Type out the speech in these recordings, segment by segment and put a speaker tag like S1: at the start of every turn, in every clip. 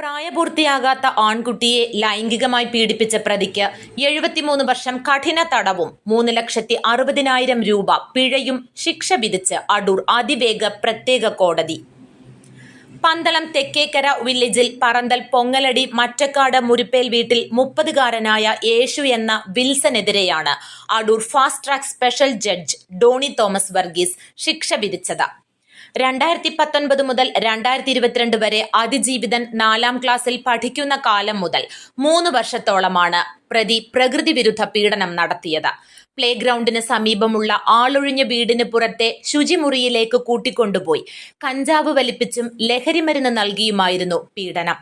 S1: പ്രായപൂർത്തിയാകാത്ത ആൺകുട്ടിയെ ലൈംഗികമായി പീഡിപ്പിച്ച പ്രതിക്ക് എഴുപത്തിമൂന്ന് വർഷം കഠിന തടവും മൂന്ന് ലക്ഷത്തി അറുപതിനായിരം രൂപ പിഴയും ശിക്ഷ വിധിച്ച് അടൂർ അതിവേഗ പ്രത്യേക കോടതി. പന്തളം തെക്കേക്കര വില്ലേജിൽ പറന്തൽ പൊങ്ങലടി മറ്റക്കാട് മുരിപ്പേൽ വീട്ടിൽ മുപ്പതുകാരനായ യേശു എന്ന വിൽസനെതിരെയാണ് Adoor fast track special judge Doni Thomas Varghese ശിക്ഷ വിധിച്ചത്. രണ്ടായിരത്തി പത്തൊൻപത് മുതൽ രണ്ടായിരത്തി ഇരുപത്തിരണ്ട് വരെ അതിജീവിതൻ നാലാം ക്ലാസ്സിൽ പഠിക്കുന്ന കാലം മുതൽ മൂന്ന് വർഷത്തോളമാണ് പ്രതി പ്രകൃതി വിരുദ്ധ പീഡനം നടത്തിയത്. പ്ലേ ഗ്രൗണ്ടിന് സമീപമുള്ള ആളൊഴിഞ്ഞ വീടിന് പുറത്തെ ശുചിമുറിയിലേക്ക് കൂട്ടിക്കൊണ്ടുപോയി. കഞ്ചാവ് വലിപ്പിച്ചും ലഹരിമരുന്ന് നൽകിയുമായിരുന്നു പീഡനം.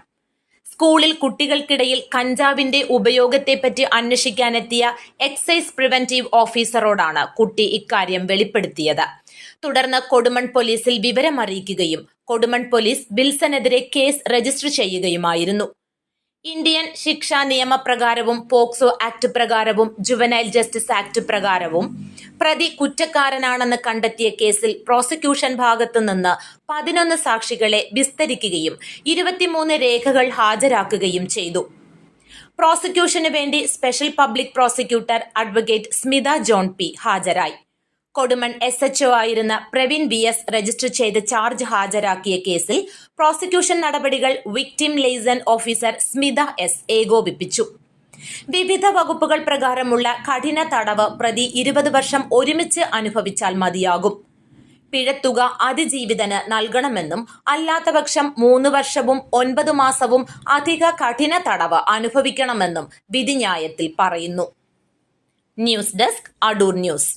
S1: സ്കൂളിൽ കുട്ടികൾക്കിടയിൽ കഞ്ചാവിന്റെ ഉപയോഗത്തെപ്പറ്റി അന്വേഷിക്കാനെത്തിയ എക്സൈസ് പ്രിവെന്റീവ് ഓഫീസറോടാണ് കുട്ടി ഇക്കാര്യം വെളിപ്പെടുത്തിയത്. തുടർന്ന് കൊടുമൺ പോലീസിൽ വിവരം അറിയിക്കുകയും കൊടുമൺ പോലീസ് ബിൽസനെതിരെ കേസ് രജിസ്റ്റർ ചെയ്യുകയുമായിരുന്നു. ഇന്ത്യൻ ശിക്ഷാ നിയമപ്രകാരവും പോക്സോ ആക്ട് പ്രകാരവും ജുവനൈൽ ജസ്റ്റിസ് ആക്ട് പ്രകാരവും പ്രതി കുറ്റക്കാരനാണെന്ന് കണ്ടെത്തിയ കേസിൽ പ്രോസിക്യൂഷൻ ഭാഗത്തു നിന്ന് പതിനൊന്ന് സാക്ഷികളെ വിസ്തരിക്കുകയും ഇരുപത്തിമൂന്ന് രേഖകൾ ഹാജരാക്കുകയും ചെയ്തു. പ്രോസിക്യൂഷന് വേണ്ടി special public prosecutor advocate Smitha John P ഹാജരായി. കൊടുമൺ എസ് എച്ച്ഒ ആയിരുന്ന പ്രവീൺ വി എസ് രജിസ്റ്റർ ചെയ്ത് ചാർജ് ഹാജരാക്കിയ കേസിൽ പ്രോസിക്യൂഷൻ നടപടികൾ victim liaison officer Smitha S ഏകോപിപ്പിച്ചു വിവിധ വകുപ്പുകൾ പ്രകാരമുള്ള കഠിന തടവ് പ്രതി ഇരുപത് വർഷം ഒരുമിച്ച് അനുഭവിച്ചാൽ മതിയാകും. പിഴത്തുക അതിജീവിതന് നൽകണമെന്നും അല്ലാത്തപക്ഷം മൂന്ന് വർഷവും ഒൻപത് മാസവും അധിക കഠിന തടവ് അനുഭവിക്കണമെന്നും വിധിന്യായത്തിൽ പറയുന്നു. News desk Adoor news.